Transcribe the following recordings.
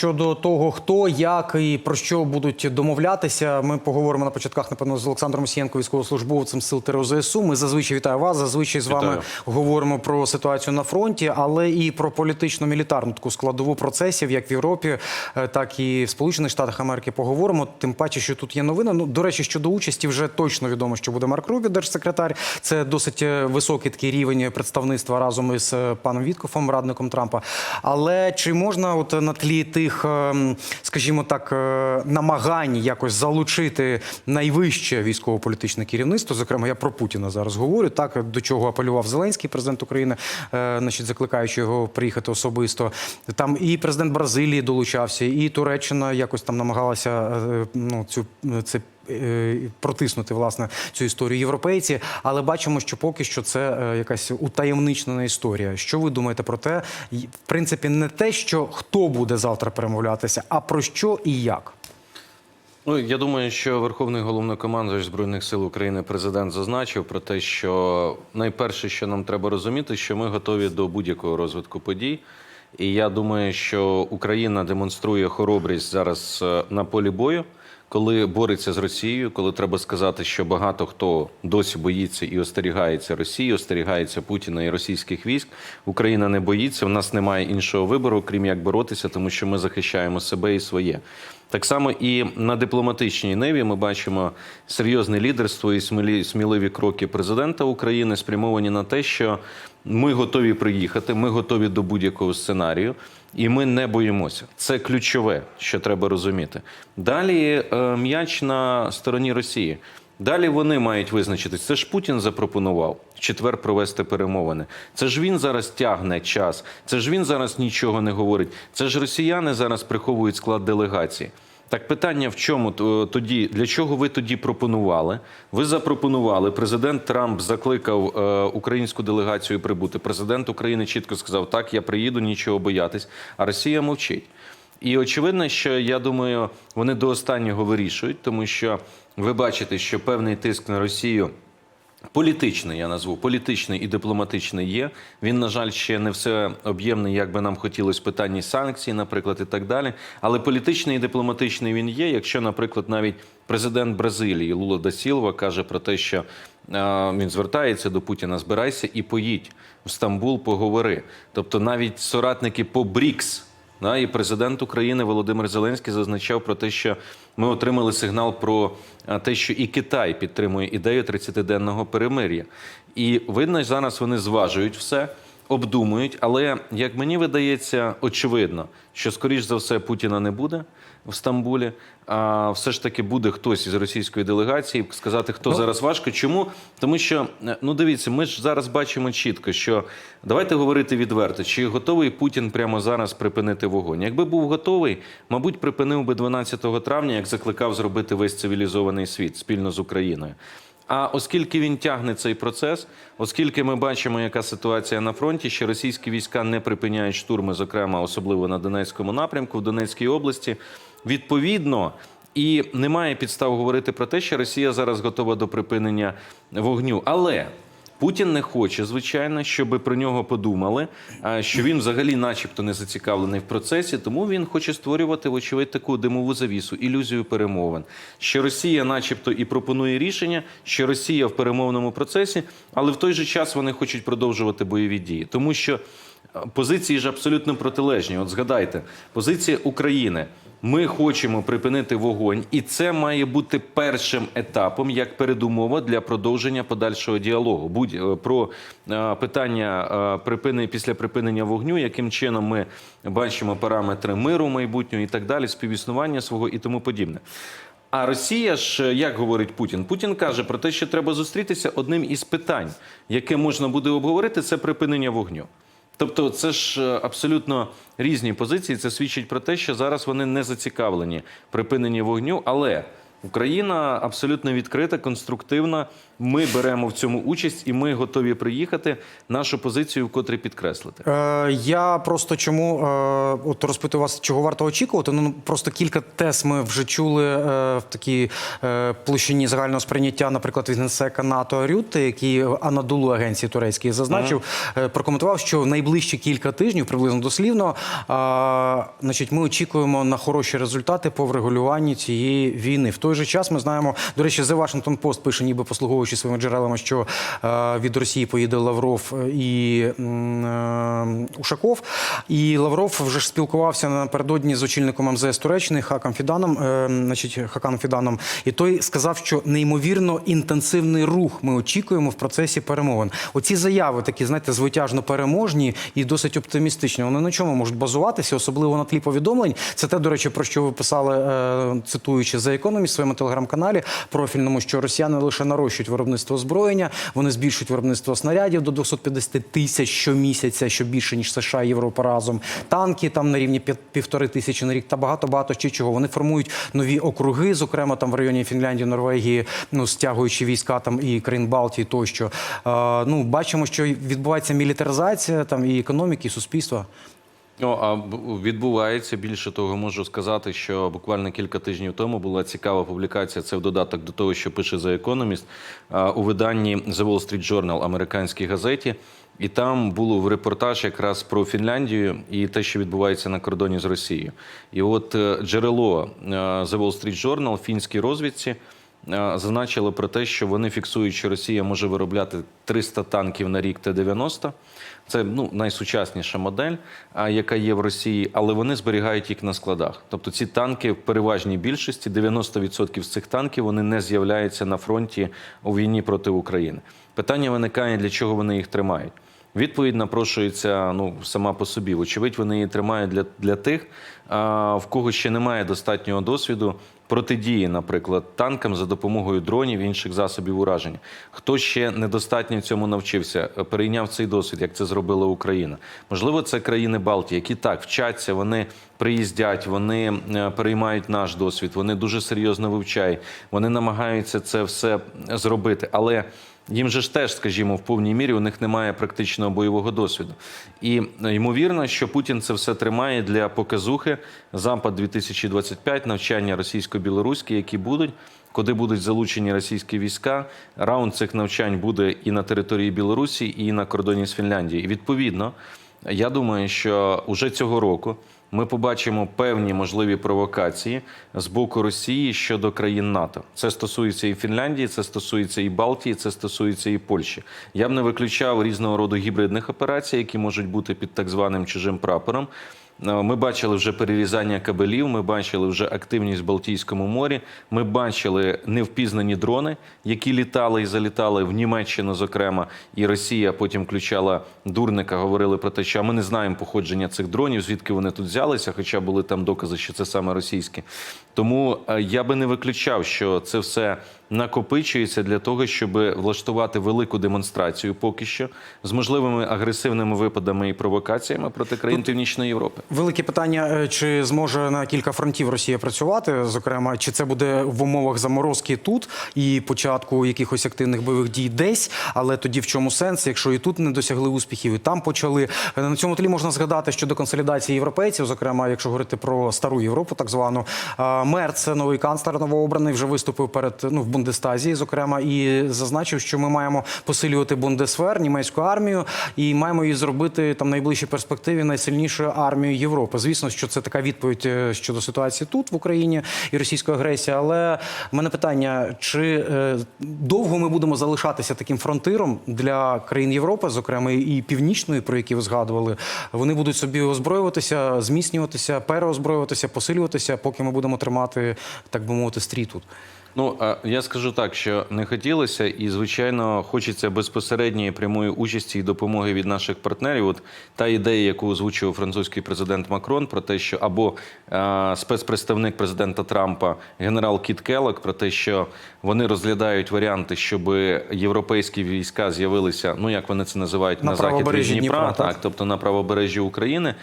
щодо того, хто, як і про що будуть домовлятися. Ми поговоримо на початках, напевно, з Олександром Сієнко, військовослужбовцем сил ТРО ЗСУ. Ми зазвичай вітаю вас. Зазвичай з вами говоримо про ситуацію на фронті, але і про політично-мілітарну таку складову процесів, як в Європі, е, так і в Сполучених Штатах Америки. Поговоримо. Тим паче, що тут є новина. Ну до речі, щодо участі, вже точно відомо, що буде Марк Рубі, держсекретар. Це досить е, високий такий рівень представництва разом із е, паном Віткофом, радником Трампа. Але чи можна, от на тлі тих, ем, скажімо так, е, намагань якось залучити найвище військово-політичне керівництво? Зокрема, я про Путіна зараз говорю. Так до чого апелював Зеленський, президент України, е, значить, закликаючи його приїхати особисто. Там і президент Бразилії долучався, і Туреччина якось там намагалася е, ну цю це протиснути власне цю історію європейці, але бачимо, що поки що це е, якась утаємничнена історія. Що ви думаєте про те? В принципі, не те, що хто буде завтра перемовлятися, а про що і як. Ну, я думаю, що Верховний головнокомандувач Збройних сил України президент зазначив про те, що найперше, що нам треба розуміти, що ми готові до будь-якого розвитку подій. І я думаю, що Україна демонструє хоробрість зараз е, на полі бою, коли бореться з Росією, коли треба сказати, що багато хто досі боїться і остерігається Росії, остерігається Путіна і російських військ. Україна не боїться. У нас немає іншого вибору, крім як боротися, тому що ми захищаємо себе і своє. Так само і на дипломатичній ниві ми бачимо серйозне лідерство і сміливі кроки президента України, спрямовані на те, що ми готові приїхати, ми готові до будь-якого сценарію, і ми не боїмося. Це ключове, що треба розуміти. Далі е, м'яч на стороні Росії. Далі вони мають визначитись. Це ж Путін запропонував в четвер провести перемовини. Це ж він зараз тягне час. Це ж він зараз нічого не говорить. Це ж росіяни зараз приховують склад делегації. Так питання в чому тоді? Для чого ви тоді пропонували? Ви запропонували. Президент Трамп закликав е, українську делегацію прибути. Президент України чітко сказав: так, я приїду, нічого боятись. А Росія мовчить. І очевидно, що я думаю, вони до останнього вирішують, тому що ви бачите, що певний тиск на Росію. Політичний, я назву політичний і дипломатичний є. Він, на жаль, ще не все об'ємний, як би нам хотілося в питанні санкцій, наприклад, і так далі. Але політичний і дипломатичний він є. Якщо, наприклад, навіть президент Бразилії Лула да Сілва каже про те, що е, він звертається до Путіна, збирайся і поїдь в Стамбул, поговори. Тобто, навіть соратники по БРІКС. І президент України Володимир Зеленський зазначав про те, що ми отримали сигнал про те, що і Китай підтримує ідею 30-денного перемир'я. І видно, зараз вони зважують все, обдумують. Але як мені видається, очевидно, що скоріш за все Путіна не буде в Стамбулі. А все ж таки буде хтось із російської делегації сказати, хто Ну, зараз важко. Чому? Тому що е, ну дивіться, ми ж зараз бачимо чітко, що давайте говорити відверто, чи готовий Путін прямо зараз припинити вогонь. Якби був готовий, мабуть, припинив би 12 травня, як закликав зробити весь цивілізований світ спільно з Україною. А оскільки він тягне цей процес, оскільки ми бачимо, яка ситуація на фронті, що російські війська не припиняють штурми, зокрема особливо на Донецькому напрямку, в Донецькій області, відповідно. І немає підстав говорити про те, що Росія зараз готова до припинення вогню. Але Путін не хоче, звичайно, щоб про нього подумали, що він взагалі, начебто, не зацікавлений в процесі, тому він хоче створювати, вочевидь, таку димову завісу, ілюзію перемовин. Що Росія, начебто, і пропонує рішення, що Росія в перемовному процесі, але в той же час вони хочуть продовжувати бойові дії, тому що. Позиції ж абсолютно протилежні. От згадайте, позиція України. Ми хочемо припинити вогонь, і це має бути першим етапом як передумова для продовження подальшого діалогу. Будь е, про е, питання е, припини після припинення вогню, яким чином ми бачимо параметри миру майбутнього і так далі, співіснування свого і тому подібне. А Росія ж як говорить Путін? Путін каже про те, що треба зустрітися одним із питань, яке можна буде обговорити, це припинення вогню. Тобто, це ж е, абсолютно різні позиції. Це свідчить про те, що зараз вони не зацікавлені припиненні вогню, але Україна абсолютно відкрита, конструктивна. Ми беремо в цьому участь і ми готові приїхати нашу позицію вкотре підкреслити. Е, я просто чому е, от розпитую вас, чого варто очікувати. Ну просто кілька тез ми вже чули е, в такій е, площині загального сприйняття, наприклад, від генсека НАТО Рютте, який Анадолу агенції турецької зазначив, е, прокоментував, що в найближчі кілька тижнів, приблизно дослівно, е, значить, ми очікуємо на хороші результати по врегулюванні цієї війни. В той же час ми знаємо, до речі, The Washington Post пише, ніби послуговуючи своїми джерелами, що е, від Росії поїде Лавров і е, Ушаков. І Лавров вже ж спілкувався напередодні з очільником МЗС Туреччини Хаком Фіданом, е, значить, Хаканом Фіданом. І той сказав, що неймовірно інтенсивний рух ми очікуємо в процесі перемовин. Оці заяви такі, знаєте, звитяжно переможні і досить оптимістичні. Вони на чому можуть базуватися, особливо на тлі повідомлень. Це те, до речі, про що ви писали, е, цитуючи за економіст своєму телеграм-каналі профільному, що росіяни лише нарощують виробництво озброєння, вони збільшують виробництво снарядів до 250 тисяч щомісяця, що більше ніж США і Європа разом. Танки там на рівні пів- півтори тисячі на рік та багато багато ще чого. Вони формують нові округи, зокрема там в районі Фінляндії, Норвегії, ну стягуючи війська там і країн Балтії тощо. Е, ну бачимо, що відбувається мілітаризація там і економіки, і суспільства. Ну, а відбувається більше того, можу сказати, що буквально кілька тижнів тому була цікава публікація. Це в додаток до того, що пише The Economist, у виданні The Wall Street Journal, американській газеті. І там було в репортаж якраз про Фінляндію і те, що відбувається на кордоні з Росією. І от е, джерело е, The Wall Street Journal, фінській розвідці, е, зазначило про те, що вони фіксують, що Росія може виробляти 300 танків на рік Т-90. Це ну найсучасніша модель, яка є в Росії, але вони зберігають їх на складах. Тобто ці танки в переважній більшості 90% з цих танків вони не з'являються на фронті у війні проти України. Питання виникає, для чого вони їх тримають. Відповідь напрошується ну сама по собі. Вочевидь, вони її тримають для, для тих, а, в кого ще немає достатнього досвіду протидії, наприклад, танкам за допомогою дронів і інших засобів ураження. Хто ще недостатньо цьому навчився, е, перейняв цей досвід, як це зробила Україна. Можливо, це країни Балтії, які так вчаться, вони приїздять, вони е, переймають наш досвід, вони дуже серйозно вивчають, вони намагаються це все зробити. Але їм же ж теж, скажімо, в повній мірі у них немає практичного бойового досвіду. І е, ймовірно, що Путін це все тримає для показухи Запад 2025 навчання російсько-білоруські, які будуть. Куди будуть залучені російські війська, раунд цих навчань буде і на території Білорусі, і на кордоні з Фінляндією. І відповідно, я думаю, що уже цього року ми побачимо певні можливі провокації з боку Росії щодо країн НАТО. Це стосується і Фінляндії, це стосується і Балтії, це стосується і Польщі. Я б не виключав різного роду гібридних операцій, які можуть бути під так званим чужим прапором. Ми бачили вже перерізання кабелів, ми бачили вже активність в Балтійському морі. Ми бачили невпізнані дрони, які літали і залітали в Німеччину, зокрема, і Росія потім включала дурника, говорили про те, що ми не знаємо походження цих дронів, звідки вони тут взялися, хоча були там докази, що це саме російські. Тому е, я би не виключав, що це все накопичується для того, щоб влаштувати велику демонстрацію поки що з можливими агресивними випадами і провокаціями проти країн Північної Європи. Велике питання: е, чи зможе на кілька фронтів Росія працювати? Зокрема, чи це буде в умовах заморозки тут і початку якихось активних бойових дій десь, але тоді в чому сенс, якщо і тут не досягли успіхів, і там почали Е, на цьому тлі можна згадати щодо консолідації європейців, зокрема, якщо говорити про стару Європу, так звану Е, Мерц, новий канцлер новообраний, вже виступив перед ну в Бундестазі, зокрема, і зазначив, що ми маємо посилювати Бундесвер, німецьку армію, і маємо її зробити там в найближчій перспективі найсильнішою армією Європи. Звісно, що це така відповідь е, щодо ситуації тут в Україні і російської агресії. Але в мене питання: чи е, довго ми будемо залишатися таким фронтиром для країн Європи, зокрема і північної, про які ви згадували, вони будуть собі озброюватися, зміцнюватися, переозброюватися, посилюватися, поки ми будемо тримати, так би мовити, стрій тут. Ну я скажу так, що не хотілося, і звичайно, хочеться безпосередньої прямої участі і допомоги від наших партнерів. От та ідея, яку озвучив французький президент Макрон, про те, що або е, спецпредставник президента Трампа, генерал Кіт Келлок, про те, що вони розглядають варіанти, щоб європейські війська з'явилися, ну як вони це називають, На на, захід від Дніпра, Дніпра, так? так, тобто на правобережжі України.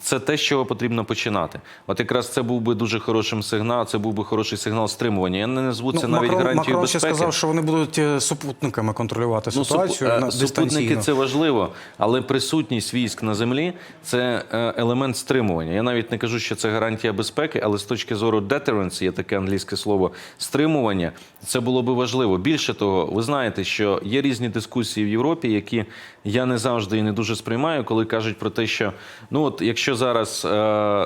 Це те, чого потрібно починати. От якраз це був би дуже хорошим сигнал. Це був би хороший сигнал стримування. Я не назву це Ну, навіть Макрон, гарантією Макрон ще безпеки. сказав, що вони будуть е, супутниками контролювати Ну, ситуацію на е, супутники це важливо, але присутність військ на землі це е, елемент стримування. Я навіть не кажу, що це гарантія безпеки, але з точки зору deterrence, є таке англійське слово стримування. Це було би важливо. Більше того, ви знаєте, що є різні дискусії в Європі, які я не завжди і не дуже сприймаю, коли кажуть про те, що ну от якщо зараз е,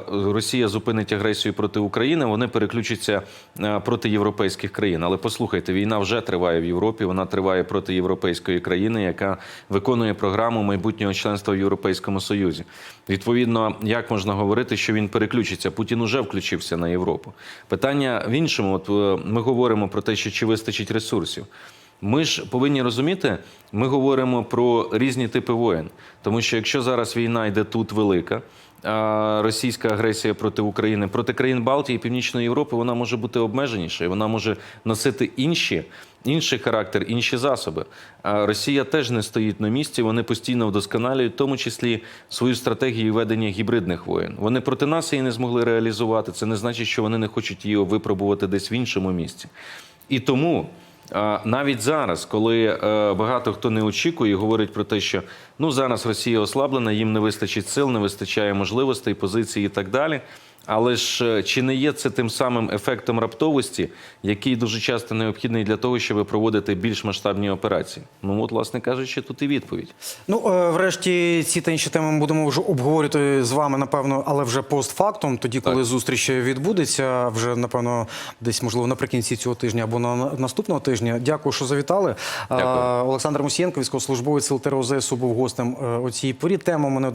Росія зупинить агресію проти України, вони переключаться е, проти європейських країн. Але послухайте, війна вже триває в Європі. Вона триває проти європейської країни, яка виконує програму майбутнього членства в Європейському Союзі. Відповідно, як можна говорити, що він переключиться? Путін уже включився на Європу. Питання в іншому. От е, ми говоримо про те, що чи вистачить ресурсів. Ми ж повинні розуміти, ми говоримо про різні типи воєн. Тому що якщо зараз війна йде тут велика, російська агресія проти України, проти країн Балтії і Північної Європи, вона може бути обмеженіша, і вона може носити інші, інший характер, інші засоби. А Росія теж не стоїть на місці, вони постійно вдосконалюють, в тому числі свою стратегію ведення гібридних воєн. Вони проти нас її не змогли реалізувати. Це не значить, що вони не хочуть її випробувати десь в іншому місці. І тому. Навіть зараз, коли е, багато хто не очікує говорить про те, що ну зараз Росія ослаблена, їм не вистачить сил, не вистачає можливостей, позиції і так далі. Але ж е, чи не є це тим самим ефектом раптовості, який дуже часто необхідний для того, щоб проводити більш масштабні операції? Ну от, власне кажучи, тут і відповідь. Ну, е, врешті, ці та інші теми ми будемо вже обговорювати з вами, напевно, але вже постфактум, тоді, коли Так. зустріч відбудеться, вже напевно, десь можливо наприкінці цього тижня або на на- наступного тижня. Дякую, що завітали. Дякую. Е, Олександр Мусієнко, військовослужбовець ЛТРО ЗСУ, був гостем у цій порі. Тема мене